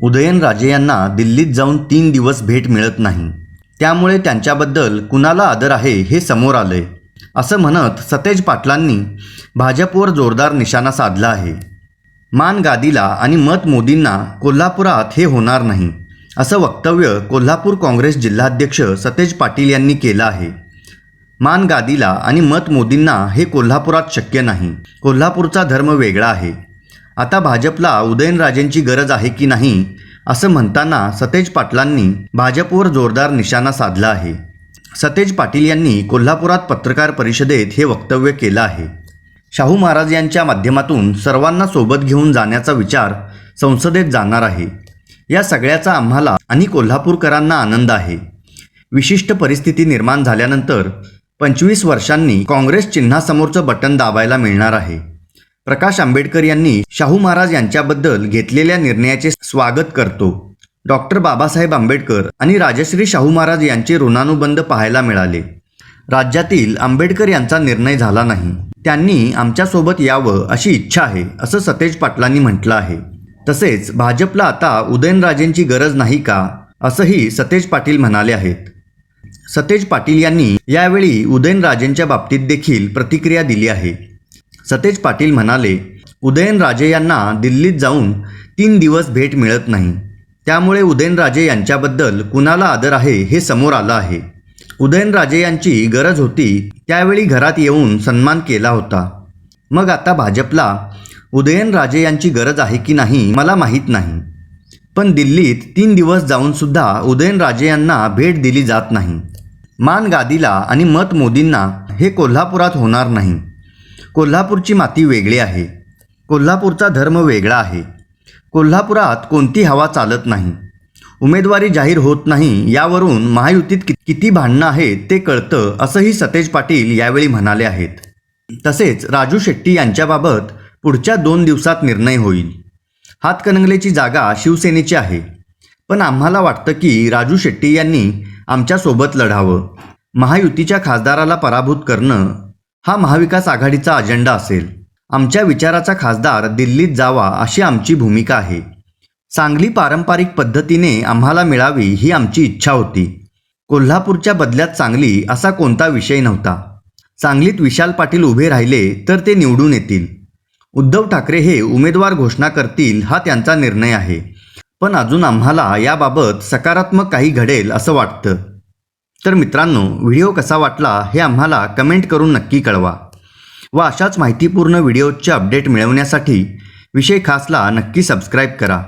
उदयनराजे यांना दिल्लीत जाऊन तीन दिवस भेट मिळत नाही. त्यामुळे त्यांच्याबद्दल कुणाला आदर आहे हे समोर आलंय असं म्हणत सतेज पाटलांनी भाजपवर जोरदार निशाणा साधला आहे. मान गादीला आणि मत मोदींना कोल्हापुरात हे होणार नाही असं वक्तव्य कोल्हापूर काँग्रेस जिल्हाध्यक्ष सतेज पाटील यांनी केलं आहे. मान गादीला आणि मत मोदींना हे कोल्हापुरात शक्य नाही कोल्हापूरचा धर्म वेगळा आहे. आता भाजपला उदयनराजेंची गरज आहे की नाही असं म्हणताना सतेज पाटलांनी भाजपवर जोरदार निशाणा साधला आहे. सतेज पाटील यांनी कोल्हापुरात पत्रकार परिषदेत हे वक्तव्य केलं आहे. शाहू महाराज यांच्या माध्यमातून सर्वांना सोबत घेऊन जाण्याचा विचार संसदेत जाणार आहे. या सगळ्याचा आम्हाला आणि कोल्हापूरकरांना आनंद आहे. विशिष्ट परिस्थिती निर्माण झाल्यानंतर पंचवीस वर्षांनी काँग्रेस चिन्हासमोरचं बटन दाबायला मिळणार आहे. प्रकाश आंबेडकर यांनी शाहू महाराज यांच्याबद्दल घेतलेल्या निर्णयाचे स्वागत करतो. डॉक्टर बाबासाहेब आंबेडकर आणि राजश्री शाहू महाराज यांचे ऋणानुबंध पाहायला मिळाले. राज्यातील आंबेडकर यांचा निर्णय झाला नाही. त्यांनी आमच्यासोबत यावं अशी इच्छा आहे असं सतेज पाटलांनी म्हटलं आहे. तसेच भाजपला आता उदयनराजेंची गरज नाही का असंही सतेज पाटील म्हणाले आहेत. सतेज पाटील यांनी यावेळी उदयनराजेंच्या बाबतीत देखील प्रतिक्रिया दिली आहे. सतेज पाटील म्हणाले उदयनराजे यांना दिल्लीत जाऊन तीन दिवस भेट मिळत नाही. त्यामुळे उदयनराजे यांच्याबद्दल कुणाला आदर आहे हे समोर आलं आहे. उदयनराजे यांची गरज होती त्यावेळी घरात येऊन सन्मान केला होता. मग आता भाजपला उदयनराजे यांची गरज आहे की नाही मला माहीत नाही. पण दिल्लीत तीन दिवस जाऊनसुद्धा उदयनराजे यांना भेट दिली जात नाही. मान गादीला आणि मत मोदींना हे कोल्हापुरात होणार नाही. कोल्हापूरची माती वेगळी आहे. कोल्हापूरचा धर्म वेगळा आहे. कोल्हापुरात कोणती हवा चालत नाही. उमेदवारी जाहीर होत नाही यावरून महायुतीत किती भांडणं आहेत ते कळतं असंही सतेज पाटील यावेळी म्हणाले आहेत. तसेच राजू शेट्टी यांच्याबाबत पुढच्या दोन दिवसात निर्णय होईल. हातकणंगलेची जागा शिवसेनेची आहे. पण आम्हाला वाटतं की राजू शेट्टी यांनी आमच्यासोबत लढावं. महायुतीच्या खासदाराला पराभूत करणं हा महाविकास आघाडीचा अजेंडा असेल. आमच्या विचाराचा खासदार दिल्लीत जावा अशी आमची भूमिका आहे. सांगली पारंपरिक पद्धतीने आम्हाला मिळावी ही आमची इच्छा होती. कोल्हापूरच्या बदल्यात सांगली असा कोणता विषय नव्हता. सांगलीत विशाल पाटील उभे राहिले तर ते निवडून येतील. उद्धव ठाकरे हे उमेदवार घोषणा करतील हा त्यांचा निर्णय आहे. पण अजून आम्हाला याबाबत सकारात्मक काही घडेल असं वाटतं. तर मित्रांनो व्हिडिओ कसा वाटला हे आम्हाला कमेंट करून नक्की कळवा व अशाच माहितीपूर्ण व्हिडिओचे अपडेट मिळवण्यासाठी विषय खासला नक्की सबस्क्राईब करा.